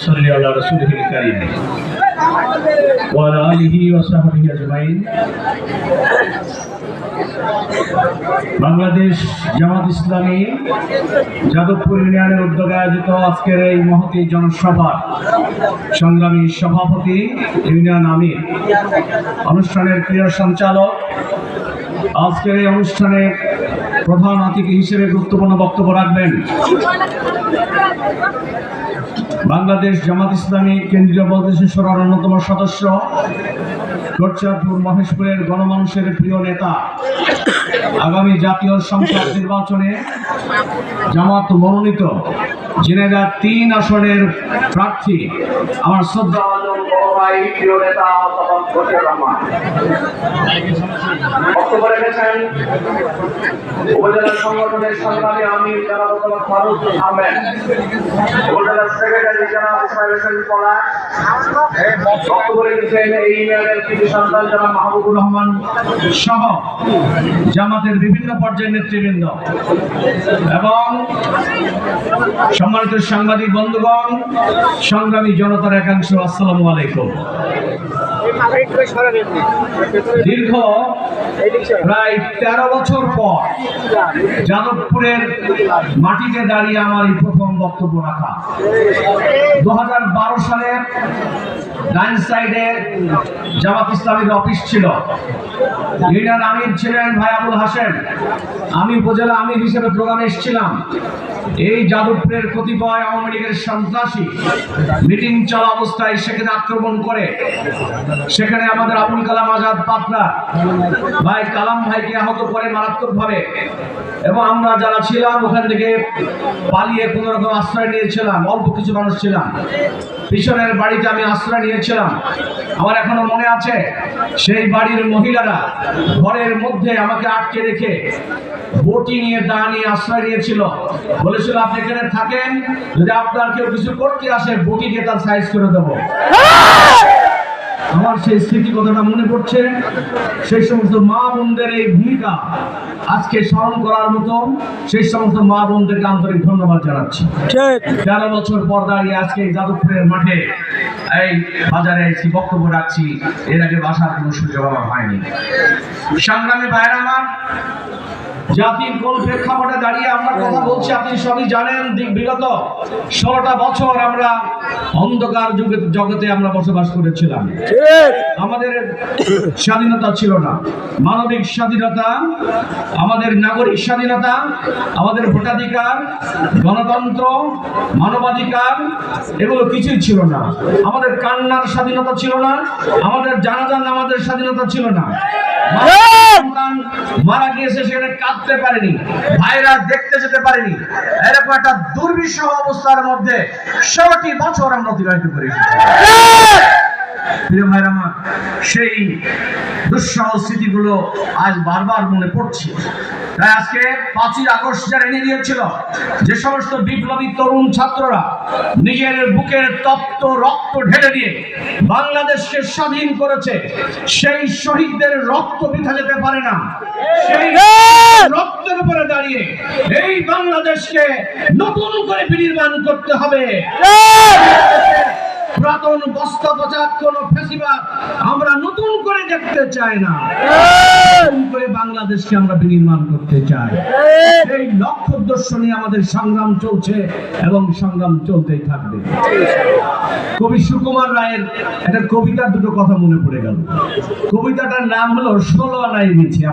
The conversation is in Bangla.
صل على رسوله الكريم وعلى آله وصحبه أجمعين বাংলাদেশ জামাত ইসলামী যাদবপুর ইউনিয়নের উদ্যোগে আয়োজিত আজকের এই মহতি জনসভা সংগ্রামী সভাপতি ইউনিয়ন আমির অনুষ্ঠানের ক্রীড়া সঞ্চালক আজকের এই অনুষ্ঠানে প্রধান অতিথি হিসেবে গুরুত্বপূর্ণ বক্তব্য রাখবেন বাংলাদেশ জামাত ইসলামী কেন্দ্রীয় প্রদেশের সরার অন্যতম সদস্য কোটচাঁদপুর মহেশপুরের গণমানুষের প্রিয় নেতা। আগামী জাতীয় সংসদ নির্বাচনে জামাত মনোনীত জেনেদা তিন আসনের প্রার্থী। আমার শ্রদ্ধা বক্তব্য রেখেছেন উপজেলা সংগঠনের সংগ্রামী আমি যারা বর্তমান ফারুক আহমেদ। উপজেলার সেক্রেটারি যারা ইসমাইল হোসেন এই ইউনিয়নের সন্তান মাহবুবুর রহমান সহ জামাতের বিভিন্ন পর্যায়ের নেতৃবৃন্দ এবং সম্মানিত সাংবাদিক বন্ধুগণ সংগ্রামী জনতার একাংশ আসসালামু আলাইকুম। দীর্ঘ প্রায় তেরো বছর পর যাদবপুরের মাটিতে দাঁড়িয়ে আমার এই প্রথম বক্তব্য রাখা। দু হাজার বারো সালে ডাইন সাইডে জামাত ইসলামীর অফিস ছিল। ইউনিয়ন আমির ছিলেন ভাই আবুল হাসেন আমি উপজেলা আমির হিসেবে প্রোগ্রামে এসেছিলাম। এই যাদবপুরের কতিপয় আওয়ামী লীগের সন্ত্রাসী মিটিং চলা অবস্থায় সেখানে আক্রমণ করে সেখানে আমাদের আবুল কালাম আজাদ পাতলা ভাই, কালাম ভাইকে আহত করে মারাত্মকভাবে এবং আমরা যারা ছিলাম, ওখান থেকে পালিয়ে কোনো রকম আশ্রয় নিয়েছিলাম, অল্প কিছু মানুষ ছিলাম। পিছনের বাড়িতে আমি আশ্রয় নিয়েছিলাম। আমার এখনও মনে আছে, সেই বাড়ির মহিলারা ঘরের মধ্যে আমাকে আটকে রেখে বটি নিয়ে, দা নিয়ে আশ্রয় নিয়েছিল। বলেছিল, আপনি এখানে থাকেন, যদি আপনার কেউ কিছু করতে আসে, বটি তার সাইজ করে দেবো। আমার সেই স্মৃতি কথাটা মনে পড়ছে। সেই সমস্ত মা বোনদের এই ভূমিকা আজকে স্মরণ করার মতো সেই সমস্ত মা বোনদেরকে আন্তরিক ধন্যবাদ জানাচ্ছি। তেরো বছর পর দাঁড়িয়ে আজকে এই যাদবপুরের মাঠে এই বাজারে এসে বক্তব্য রাখছি। এর আগে বাসার কোনো সুযোগ আমার হয়নি। সংগ্রামী ভাইয়ের আমার জাতির কোন প্রেক্ষাপটে দাঁড়িয়ে আমরা কথা বলছি, আপনি সবই জানেন বিগত ষোলোটা বছর আমরা অন্ধকার যুগে জগতে আমরা বসবাস করেছিলাম। আমাদের স্বাধীনতা ছিল না। মানবিক স্বাধীনতা, আমাদের নাগরিক স্বাধীনতা, আমাদের ভোটাধিকার, গণতন্ত্র, মানবাধিকার, এগুলো কিছুই ছিল না। আমাদের কান্নার স্বাধীনতা ছিল না, আমাদের জানাজান আমাদের স্বাধীনতা ছিল না। মারা গিয়েছে সেখানে কাঁদতে পারেনি ভাইরা দেখতে যেতে পারেনি, এরকম একটা দুর্বিষহ অবস্থার মধ্যে ষোলোটি বছর আমরা অতিবাহিত করি প্রিয় সেই দুঃসহ স্মৃতিগুলো আজ বারবার মনে পড়ছে। আজকে পাঁচই আগস্ট যারা এনে দিয়েছিল, যে সমস্ত বিপ্লবী তরুণ ছাত্ররা নিজের বুকের তপ্ত রক্ত ঢেলে দিয়ে বাংলাদেশকে স্বাধীন করেছে, সেই শহীদদের রক্ত বৃথা যেতে পারে না। সেই রক্তের উপরে দাঁড়িয়ে এই বাংলাদেশকে নতুন করে বিনির্মাণ করতে হবে। পুরাতন বস্তা পচা কোন ফেসিবাদ আমরা নতুন করে দেখতে চাই না। বাংলাদেশকে আমরা বিনির্মাণ করতে চাই। এই লক্ষ্য উদ্দেশ্য নিয়ে আমাদের সংগ্রাম চলছে এবং সংগ্রাম চলতেই থাকবে। কবি সুকুমার রায়ের একটা কবিতা দুটো কথা মনে পড়ে গেল। কবিতাটার নাম হলো, ষোলো আনাই মিছে